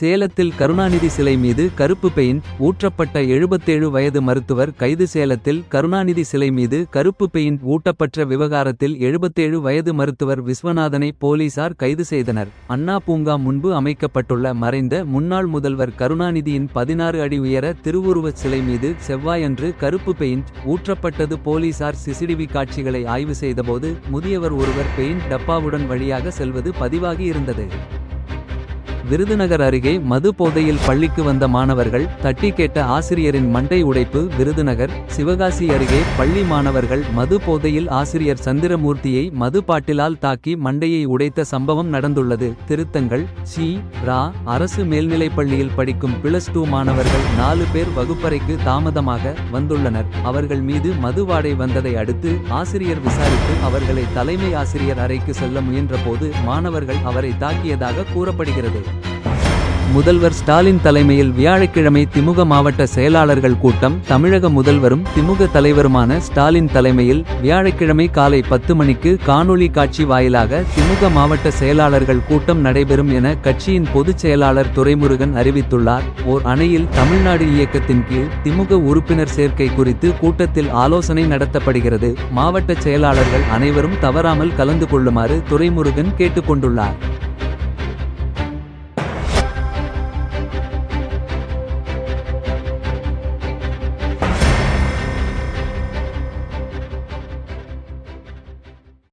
சேலத்தில் கருணாநிதி சிலை மீது கருப்பு பெயிண்ட் ஊற்றப்பட்ட எழுபத்தேழு வயது மருத்துவர் கைது சேலத்தில் கருணாநிதி சிலை மீது கருப்பு பெயின் ஊட்டப்பட்ட விவகாரத்தில் எழுபத்தேழு வயது மருத்துவர் விஸ்வநாதனை போலீசார் கைது செய்தனர். அண்ணா பூங்கா முன்பு அமைக்கப்பட்டுள்ள மறைந்த முன்னாள் முதல்வர் கருணாநிதியின் பதினாறு அடி உயர திருவுருவச் சிலை மீது செவ்வாயன்று கருப்பு பெயிண்ட் ஊற்றப்பட்டது போலீசார் சிசிடிவி காட்சிகளை ஆய்வு செய்தபோது முதியவர் ஒருவர் பெயிண்ட் டப்பாவுடன் வழியாக செல்வது பதிவாகி இருந்தது. விருதுநகர் அருகே மது போதையில் பள்ளிக்கு வந்த மாணவர்கள் தட்டி கேட்ட ஆசிரியரின் மண்டை உடைப்பு விருதுநகர் சிவகாசி அருகே பள்ளி மாணவர்கள் மது போதையில் ஆசிரியர் சந்திரமூர்த்தியை மது பாட்டிலால் தாக்கி மண்டையை உடைத்த சம்பவம் நடந்துள்ளது. திருத்தங்கள் சி ரா அரசு மேல்நிலைப் பள்ளியில் படிக்கும் பிளஸ் டூ மாணவர்கள் நாலு பேர் வகுப்பறைக்கு தாமதமாக வந்துள்ளனர். அவர்கள் மீது மது வாடை வந்ததை அடுத்து ஆசிரியர் விசாரித்து அவர்களை தலைமை ஆசிரியர் அறைக்கு செல்ல முயன்றபோது மாணவர்கள் அவரை தாக்கியதாக கூறப்படுகிறது. முதல்வர் ஸ்டாலின் தலைமையில் வியாழக்கிழமை திமுக மாவட்ட செயலாளர்கள் கூட்டம். தமிழக முதல்வரும் திமுக தலைவருமான ஸ்டாலின் தலைமையில் வியாழக்கிழமை காலை பத்து மணிக்கு காணொளி காட்சி வாயிலாக திமுக மாவட்ட செயலாளர்கள் கூட்டம் நடைபெறும் என கட்சியின் பொதுச் செயலாளர் துரைமுருகன் அறிவித்துள்ளார். ஓர் அணையில் தமிழ்நாடு இயக்கத்தின் கீழ் திமுக உறுப்பினர் சேர்க்கை குறித்து கூட்டத்தில் ஆலோசனை நடத்தப்படுகிறது. மாவட்ட செயலாளர்கள் அனைவரும் தவறாமல் கலந்து கொள்ளுமாறு துரைமுருகன் கேட்டுக்கொண்டுள்ளார்.